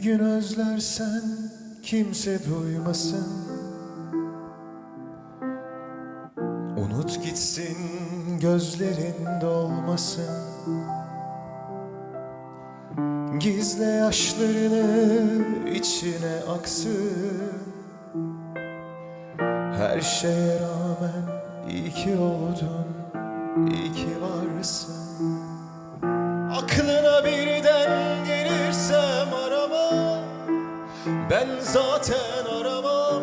gün özlersen kimse duymasın. Unut gitsin gözlerin dolmasın. Gizle yaşlarını içine aksın. Her şeye rağmen iyi ki oldun, iyi ki varsın. Aklına birden Ben zaten aramam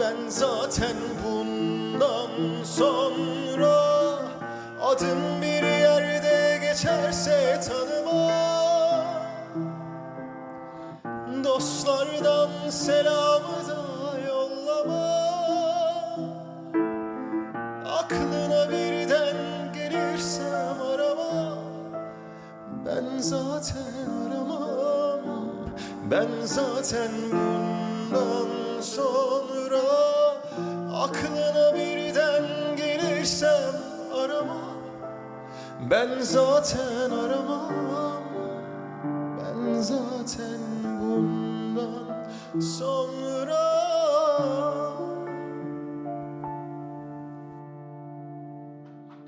Ben zaten bundan sonra Adım bir yerde geçerse tanıma Dostlardan Ben zaten bundan sonra Aklına birden gelirsem arama Ben zaten aramam. Ben zaten bundan sonra